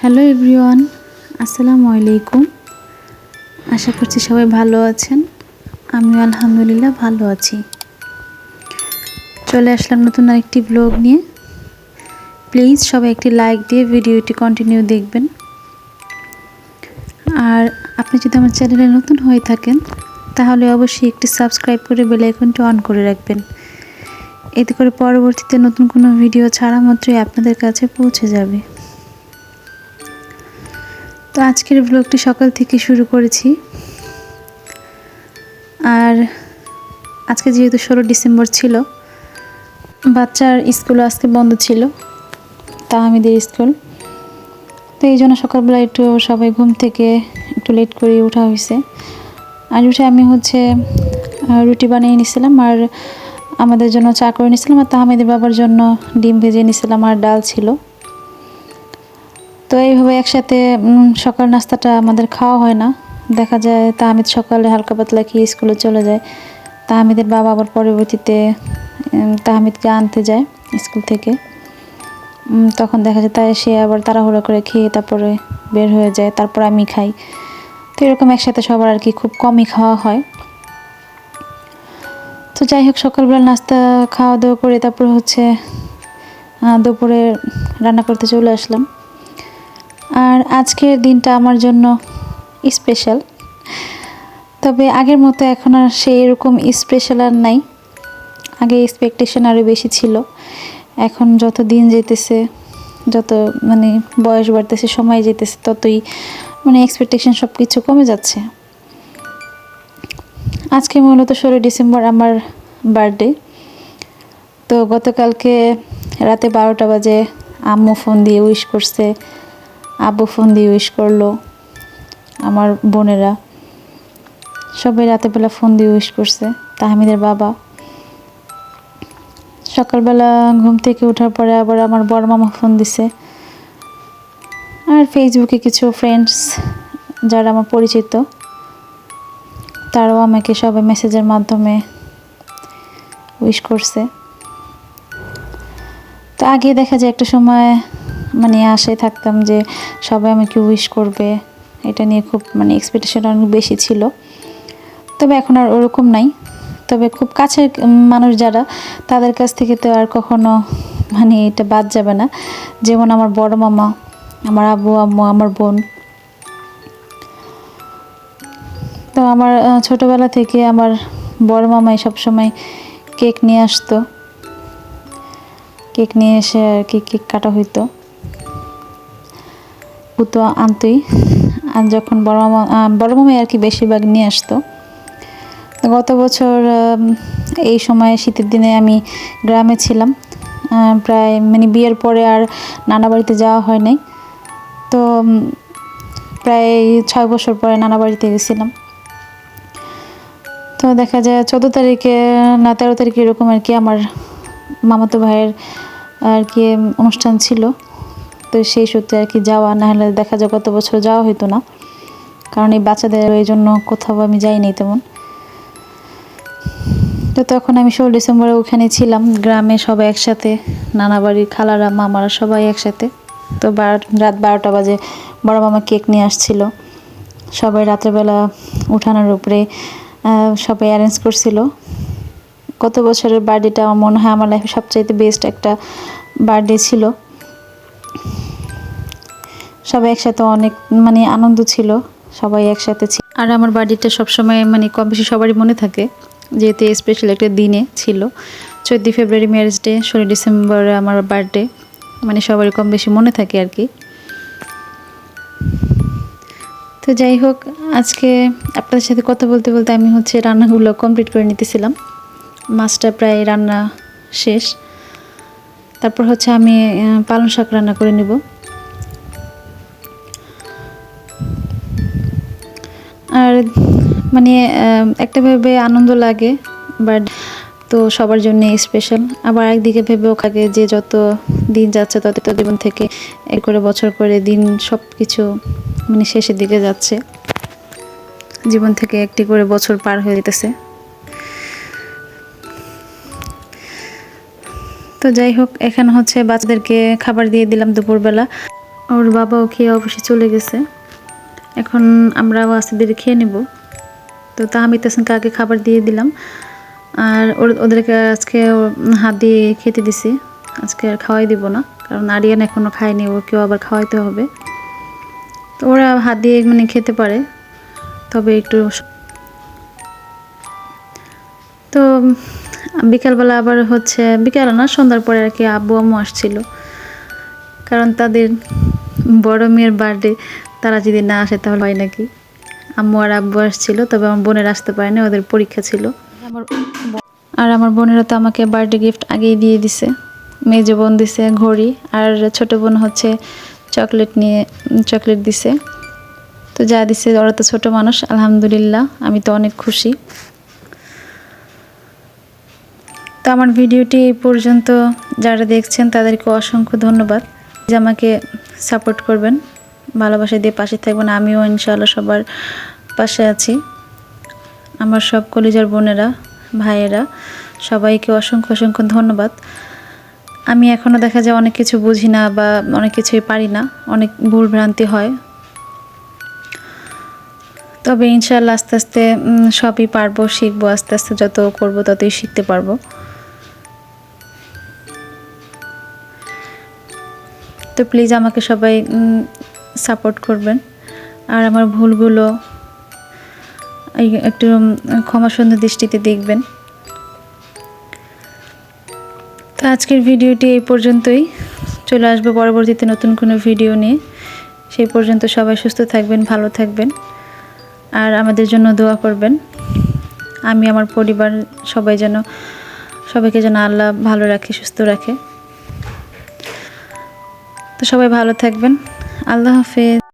Hello everyone, আসসালামু আলাইকুম। আশা করছি সবাই ভালো আছেন। আমি আলহামদুলিল্লাহ ভালো আছি। চলে আসলাম নতুন আরেকটি ব্লগ নিয়ে। প্লিজ সবাই একটি লাইক দিয়ে ভিডিওটি কন্টিনিউ দেখবেন। আর আপনি যদি আমার চ্যানেলে নতুন হয়ে থাকেন, তাহলে অবশ্যই একটি সাবস্ক্রাইব করে বেল আইকনটি অন করে রাখবেন। এতে করে পরবর্তীতে নতুন কোনো ভিডিও ছাড়া মাত্রই আপনাদের কাছে পৌঁছে যাবে। তো আজকের ব্লগটি সকাল থেকে শুরু করেছি। আর আজকে যেহেতু ষোলো ডিসেম্বর ছিল, বাচ্চার স্কুল আজকে বন্ধ ছিল তাহামিদের স্কুল। তো এই জন্য সকালবেলা একটু সবাই ঘুম থেকে একটু লেট করে ওঠা হয়েছে। আর উঠে আমি হচ্ছে রুটি বানিয়ে নিয়েছিলাম আর আমাদের জন্য চা করে নিয়েছিলাম আর তাহামিদের বাবার জন্য ডিম ভেজে নিয়েছিলাম আর ডাল ছিল। তো এইভাবে একসাথে সকাল নাস্তাটা আমাদের খাওয়া হয় না। দেখা যায় তাহমিদ সকালে হালকা পাতলা খেয়ে স্কুলে চলে যায়। তাহমিদের বাবা আবার পরবর্তীতে তাহমিদকে আনতে যায় স্কুল থেকে। তখন দেখা যায় তাই সে আবার তাড়াহুড়ো করে খেয়ে তারপরে বের হয়ে যায়, তারপর আমি খাই। তো এরকম একসাথে সবার আর কি খুব কমই খাওয়া হয়। তো যাই হোক, সকালবেলা নাস্তা খাওয়া দাওয়া করে তারপর হচ্ছে দুপুরে রান্না করতে চলে আসলাম। আর আজকের দিনটা আমার জন্য স্পেশাল তবে আগের মতো এখন আর সেই এরকম স্পেশাল আর নাই। আগে এক্সপেকটেশন আরও বেশি ছিল। এখন যত দিন যেতেছে, যত মানে বয়স বাড়তেছে, সময় যেতেছে, ততই মানে এক্সপেকটেশন সব কিছু কমে যাচ্ছে। আজকে মূলত ষোলো ডিসেম্বর আমার বার্থডে তো গতকালকে রাতে বারোটা বাজে আম্মু ফোন দিয়ে উইশ করছে আব্বু ফোন দিয়ে উইশ করল, আমার বোনেরা। সবাই রাতের বেলা ফোন দিয়ে উইশ করছে, তাহমিদের বাবা। সকালবেলা ঘুম থেকে ওঠার পরে আবার আমার বড় মামা ফোন দিছে। আর ফেসবুকে কিছু ফ্রেন্ডস যারা আমার পরিচিত, তারাও আমাকে সবাই মেসেজের মাধ্যমে উইশ করছে। তো আগে দেখা যায় একটা সময় মানে আশায় থাকতাম যে সবাই আমাকে উইশ করবে। এটা নিয়ে খুব মানে এক্সপেকটেশন অনেক বেশি ছিল। তবে এখন আর ওরকম নাই। তবে খুব কাছের মানুষ যারা, তাদের কাছ থেকে তো আর কখনো মানে এটা বাদ যাবে না। যেমন আমার বড় মামা, আমার আব্বু, আম্মু, আমার বোন। তো আমার ছোটবেলা থেকে আমার বড় মামাই সবসময় কেক নিয়ে আসতো। কেক নিয়ে এসে আর কি কেক কাটা হইতো। ও তো আনতোই। আর যখন বড় মামা বড় মামাই আর কি বেশিরভাগ নিয়ে আসতো। গত বছর এই সময়ে শীতের দিনে আমি গ্রামে ছিলাম। প্রায় মানে বিয়ের পরে আর নানা বাড়িতে যাওয়া হয় নাই। তো প্রায় ছয় বছর পরে নানা বাড়িতে গেছিলাম। তো দেখা যায় চোদ্দ তারিখে না তেরো তারিখে এরকম আর কি আমার মামাতো ভাইয়ের আর কি অনুষ্ঠান ছিল। তো সেই সূত্রে আর কি যাওয়া, না হলে দেখা যায় গত বছর যাওয়া হতো না। কারণ এই বাচ্চাদের এই জন্য কোথাও আমি যাইনি তেমন। তো তখন আমি ষোলো ডিসেম্বরে ওখানে ছিলাম, গ্রামে সবাই একসাথে, নানা বাড়ির খালারা, মামারা সবাই একসাথে। তো বার, রাত বারোটা বাজে, বড় মামা কেক নিয়ে আসছিল। সবাই রাত্রেবেলা উঠানোর উপরে সবাই অ্যারেঞ্জ করছিল। গত বছরের বার্থডেটা আমার মনে হয় আমার লাইফে সবচাইতে বেস্ট একটা বার্থডে ছিল। সবাই একসাথে অনেক মানে আনন্দ ছিল, সবাই একসাথে ছিল আর আমার বার্থডেটা সবসময় মানে কম বেশি সবারই মনে থাকে, যেহেতু স্পেশাল একটা দিনে ছিল। চোদ্দই ফেব্রুয়ারি ম্যারেজ ডে ষোলো ডিসেম্বরে আমার বার্থডে মানে সবারই কম বেশি মনে থাকে আর কি। তো যাই হোক, আজকে আপনাদের সাথে কথা বলতে বলতে আমি হচ্ছে রান্নাগুলো কমপ্লিট করে নিতেছিলাম। মাছটা প্রায় রান্না শেষ। তারপর হচ্ছে আমি পালং শাক রান্না করে নেব। আর মানে একটা ভেবে আনন্দ লাগে বাট তো সবার জন্য স্পেশাল আবার একদিকে ভেবেও থাকে যে যত দিন যাচ্ছে, তত তো জীবন থেকে এক করে বছর করে দিন সব কিছু মানে শেষের দিকে যাচ্ছে। জীবন থেকে একটি করে বছর পার হয়ে যেতেছে। তো যাই হোক, এখানে হচ্ছে বাচ্চাদেরকে খাবার দিয়ে দিলাম দুপুরবেলা। ওর বাবাও খেয়ে অবশ্যই চলে গেছে। এখন আমরা ধীরে খেয়ে নেব। তো তাহমিদ হাসানকে আগে খাবার দিয়ে দিলাম। আর ওদেরকে আজকে হাত দিয়ে খেতে দিছি। আজকে আর খাওয়াই দিব না, কারণ আরিয়ান এখনও খায়নি ওকেও আবার খাওয়াইতে হবে। তো ওরা হাত দিয়ে মানে খেতে পারে, তবে একটু তো বিকালবেলা আবার হচ্ছে, বিকাল না, সন্ধ্যার পরে আর কি আব্বু আম্মু আসছিল। কারণ তাদের বড় মেয়ের বার্থডে তারা যদি না আসে তাহলে হয় নাকি? আম্মু আর আব্বু আসছিল তবে আমার বোনের আসতে পারেনি ওদের পরীক্ষা ছিল। আর আমার বোনেরা তো আমাকে বার্থডে গিফট আগেই দিয়ে দিছে। মেজো বোন দিছে ঘড়ি আর ছোট বোন হচ্ছে চকলেট নিয়ে চকলেট দিছে। তো যা দিছে ওরা তো ছোটো মানুষ আলহামদুলিল্লাহ আমি তো অনেক খুশি। তো আমার ভিডিওটি এই পর্যন্ত যারা দেখছেন তাদেরকে অসংখ্য ধন্যবাদ। যে আমাকে সাপোর্ট করবেন। ভালোবাসা দিয়ে পাশে থাকবেন আমিও ইনশাআল্লাহ সবার পাশে আছি। আমার সব কলিজার বোনেরা, ভাইয়েরা, সবাইকে অসংখ্য অসংখ্য ধন্যবাদ। আমি এখনও দেখা যায় অনেক কিছু বুঝি না বা অনেক কিছুই পারি না, অনেক ভুল ভ্রান্তি হয়। তবে ইনশাআল্লাহ আস্তে আস্তে সবই পারব, শিখব, আস্তে আস্তে যত করব ততই শিখতে পারব। তো প্লিজ আমাকে সবাই সাপোর্ট করবেন। আর আমার ভুলগুলো একটু উম, ক্ষমা সুন্দর দৃষ্টিতে দেখবেন। তো আজকের ভিডিওটি এই পর্যন্তই। চলে আসবে পরবর্তীতে নতুন কোনো ভিডিও নিয়ে। সেই পর্যন্ত সবাই সুস্থ থাকবেন ভালো থাকবেন। আর আমাদের জন্য দোয়া করবেন। আমি আমার পরিবার সবাই যেন সবাইকে যেন আল্লাহ ভালো রাখে সুস্থ রাখে। তো সবাই ভালো থাকবেন। আল্লাহ হাফেজ